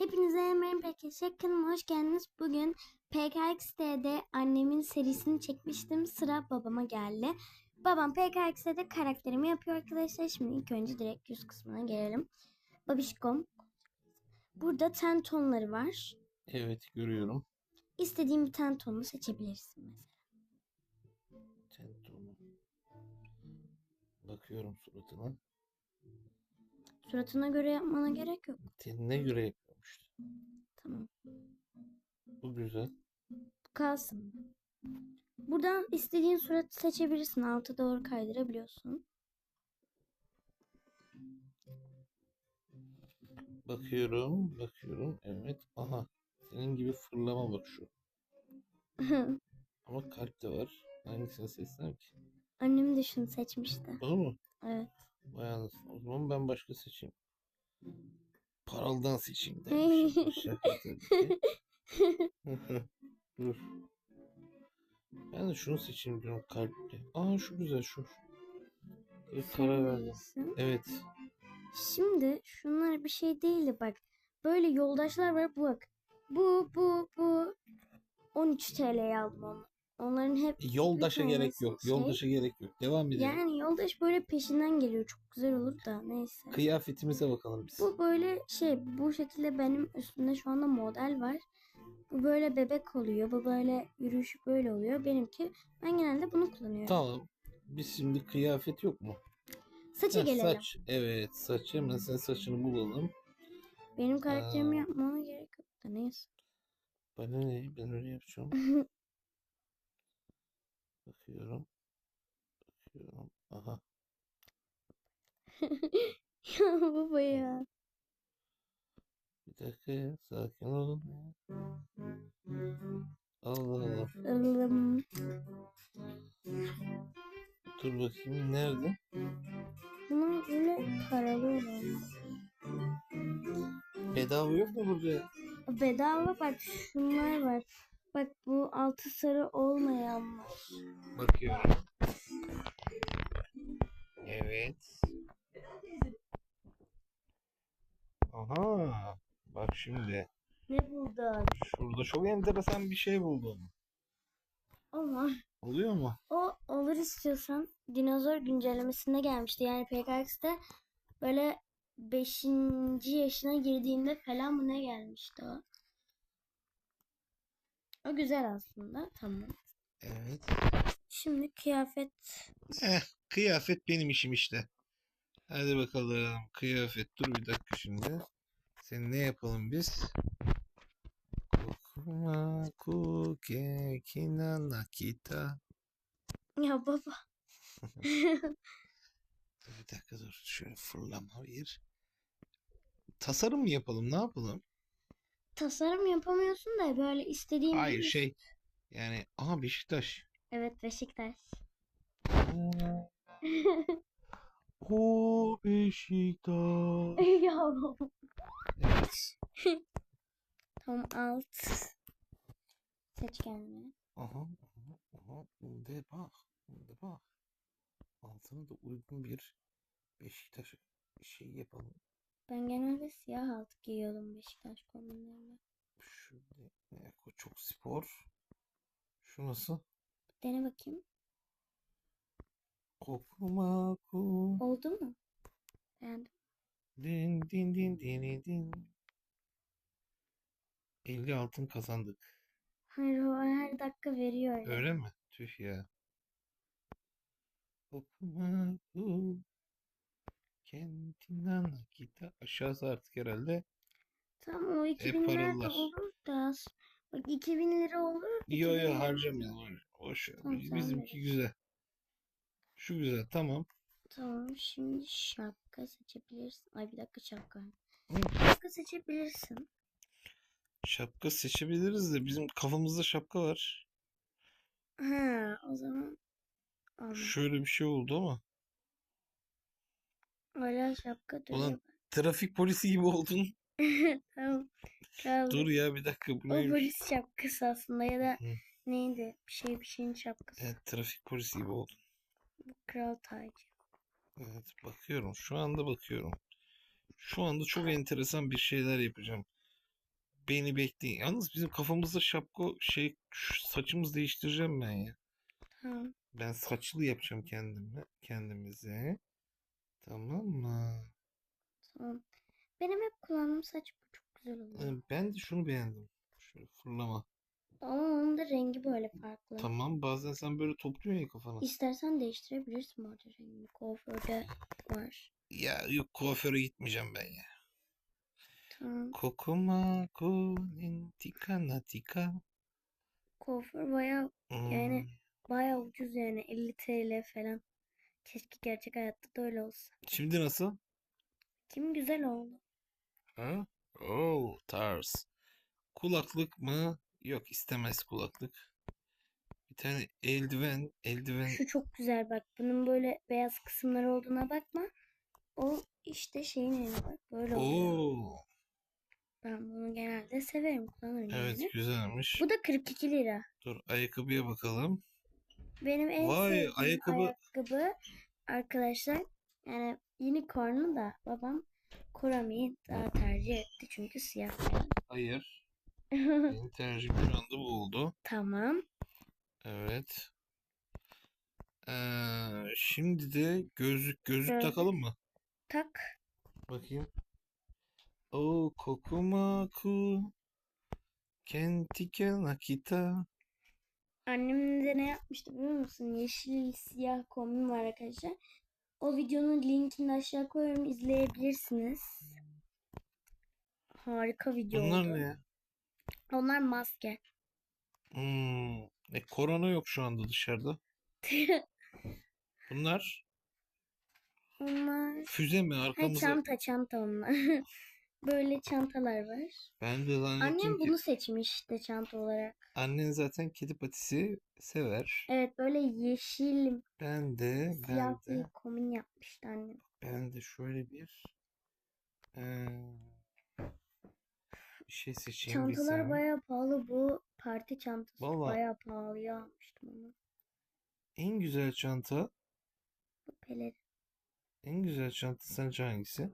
Hepinize merhaba arkadaşlar. Kanalıma hoş geldiniz. Bugün PKX'de annemin serisini çekmiştim. Sıra babama geldi. Babam PKX'de karakterimi yapıyor arkadaşlar. Şimdi ilk önce direkt yüz kısmına gelelim. Babişkom. Burada ten tonları var. Evet görüyorum. İstediğin bir ten tonunu seçebilirsin mesela. Tentonu. Bakıyorum suratına. Suratına göre yapmana gerek yok. Tenine göre yapıyormuş. Tamam. Bu güzel. Bu kalsın. Buradan istediğin suratı seçebilirsin. Alta doğru kaydırabiliyorsun. Bakıyorum, bakıyorum. Evet. Aha. Senin gibi fırlama bak şu. Ama kalp de var. Hangisini seçsem ki? Annem de şunu seçmişti. Bunu mu? Evet. Vay anasını. O zaman ben başka seçeyim. Şaka tabii ki. Dur. Ben de şunu seçeyim diyorum kalpli. Aa şu güzel şu. Bir karar verdim. Evet. Şimdi şunlar bir şey değildi bak. Böyle yoldaşlar var bu bak. Bu bu bu 13 TL'ye aldım onu. Onların hep Yoldaşa Bütün gerek yok. şey- Yoldaşa gerek yok. Devam edelim. yani yoldaş böyle peşinden geliyor. Çok güzel olur da neyse. Kıyafetimize bakalım biz. Bu böyle şey bu şekilde benim üstümde şu anda model var. Bu böyle bebek oluyor. Bu böyle yürüyüşü böyle oluyor. Benimki ben genelde bunu kullanıyorum. Tamam. Biz şimdi kıyafet yok mu? Saça Heh, gelelim. saç. Evet saç. Hemen sen saçını bulalım. Benim karakterimi Aa. yapmana gerek yok da neyse. Bana ne? Ben öyle yapacağım. Bakıyorum. Bakıyorum. Aha. ya baba ya. Bir dakika ya. Sakin olun ya. Allah Allah. Ilım. Dur bakayım. Nerede? Bunlar böyle paralı olan. Bedava yok mu burada? Bedava bak şunlar var. Bak bu altı sarı olmayan. Bakıyorum. Evet. Aha. Bak şimdi. Ne buldun? Şurada çok enteresan bir şey buldum. Ama Oluyor mu? o olur istiyorsan dinozor güncellemesinde gelmişti. Yani PKX'de böyle 5. yaşına girdiğinde falan mı ne gelmişti o? O güzel aslında. Tamam. Evet. Şimdi kıyafet Eh, kıyafet benim işim işte. Hadi bakalım. Kıyafet. Dur bir dakika şimdi. Sen ne yapalım biz? Kokuma kuke kina nakita. ya baba Dur bir dakika dur. Şöyle fırlama bir. Tasarım mı yapalım? Ne yapalım? tasarım yapamıyorsun da böyle istediğin Hayır şey. Yani aha Beşiktaş. Evet Beşiktaş. O Beşiktaş. ya. Evet. Tam alt. Seç kendini. Aha, aha, aha. De bak. De bak. Altına da uygun bir Beşiktaş şey yapalım. Ben genelde siyah alt giyiyordum Beşiktaş kombinlerinde. Şöyle. Ne, o çok spor. Şu nasıl? Dene bakayım. Kokuma ku. Oldu mu? Beğendim. Din din din din din. 50 altın kazandık. Hayır o her dakika veriyor öyle. Öyle mi? Tüh ya. Kokuma ku. Kendinden kita. Aşağısı artık herhalde. Tamam o 2000 lira da olur da. Bak 2000 lira olur. Yo 2000 yo lira harcamayalım. Boş- ver. Tamam, sen Bizimki güzel. Şu güzel. Tamam. Tamam şimdi şapka seçebilirsin. Ay bir dakika şapka. Hı. Şapka seçebilirsin. Şapka seçebiliriz de bizim kafamızda şapka var. Ha o zaman al. Şöyle bir şey oldu ama. Hala şapka Ulan duruyor. trafik polisi gibi oldun. Tamam. Dur ya bir dakika bu O neymiş? polis şapkası aslında ya da Hı. Neydi? Bir şey bir şeyin şapkası. Evet trafik polisi gibi oldun. Bu kral tacı. Evet bakıyorum. Şu anda bakıyorum. Şu anda çok enteresan bir şeyler yapacağım. beni bekleyin. Yalnız bizim kafamızda şapka şey şu saçımızı değiştireceğim ben ya. Tamam. Ben saçlı yapacağım kendime, kendimize. Tamam mı? Tamam. Benim hep kullandığım saç bu çok güzel oluyor. Ee, Ben de şunu beğendim. Şöyle fırlama. Ama onun da rengi böyle farklı. Tamam bazen sen böyle topluyorsun ya kafana. İstersen değiştirebilirsin bu arada rengini. Kuaförde var. Ya yok kuaföre gitmeyeceğim ben ya. Tamam. Kokuma tika natika. Kuaför baya Yani- Hmm. baya ucuz yani 50 TL falan. Keşke gerçek hayatta da öyle olsa. Şimdi nasıl? Kim güzel oldu. Ha? Oo, tarz. Kulaklık mı? Yok istemez kulaklık. Bir tane eldiven, eldiven. Şu çok güzel bak. Bunun böyle beyaz kısımları olduğuna bakma. O işte şeyin eline bak. Böyle oluyor. Oo, Ben bunu genelde severim. Kullanırım evet yani. güzelmiş. Bu da 42 lira. Dur ayakkabıya bakalım. Benim en Vay, sevdiğim ayakkabı- ayakkabı arkadaşlar yani unicorn'u da babam Kurami'yi daha tercih etti çünkü siyah. Hayır. Benim tercihim şu anda bu oldu. Tamam. Evet. Ee, şimdi de gözlük gözlük Gözlük. takalım mı? Tak. Bakayım. O kokumaku kentike nakita. Annem de ne yapmıştı biliyor musun? Yeşil siyah kombin var arkadaşlar. O videonun linkini aşağı koyuyorum izleyebilirsiniz. Harika video Bunlar oldu. ne ya? Onlar maske. Hmm, e, korona yok şu anda dışarıda. Bunlar Onlar füze mi ha, arkamıza? çanta çanta onlar. Böyle çantalar var. Ben de zannettim Annem ki bunu seçmişti çanta olarak. annen zaten kedi patisi sever. Evet böyle yeşil Ben de ben siyah de bir kombin yapmıştı annem. ben de şöyle bir eee, şey seçeyim Çantalar bilsem. bayağı pahalı. Bu parti çantası Vallahi. bayağı pahalıya almıştım onu. En güzel çanta, Bu pelerin. en güzel çanta sence hangisi?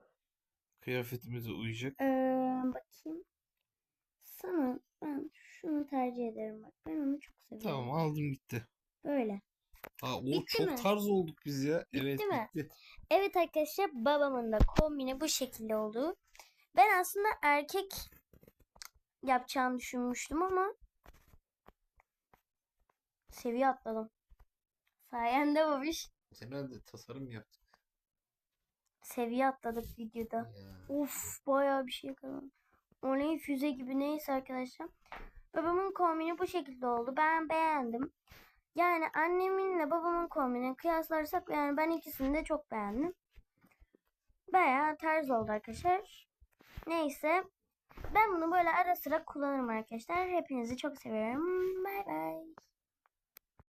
Kıyafetimize uyacak. Ee, bakayım. Sana ben şunu tercih ederim bak. Ben onu çok seviyorum. Tamam aldım gitti. Böyle. Aa, o Bitti çok mi? tarz olduk biz ya. Evet mi? bitti. Evet arkadaşlar babamın da kombini bu şekilde oldu. Ben aslında erkek yapacağını düşünmüştüm ama seviye atladım. Sayende babiş. Herhalde tasarım yaptık Seviye atladık videoda. ya. Of bayağı bir şey kazandım. O ne füze gibi neyse arkadaşlar. Babamın kombini bu şekilde oldu. Ben beğendim. Yani anneminle babamın kombini kıyaslarsak yani ben ikisini de çok beğendim. Bayağı tarz oldu arkadaşlar. Neyse. Ben bunu böyle ara sıra kullanırım arkadaşlar. Hepinizi çok seviyorum. Bay bay.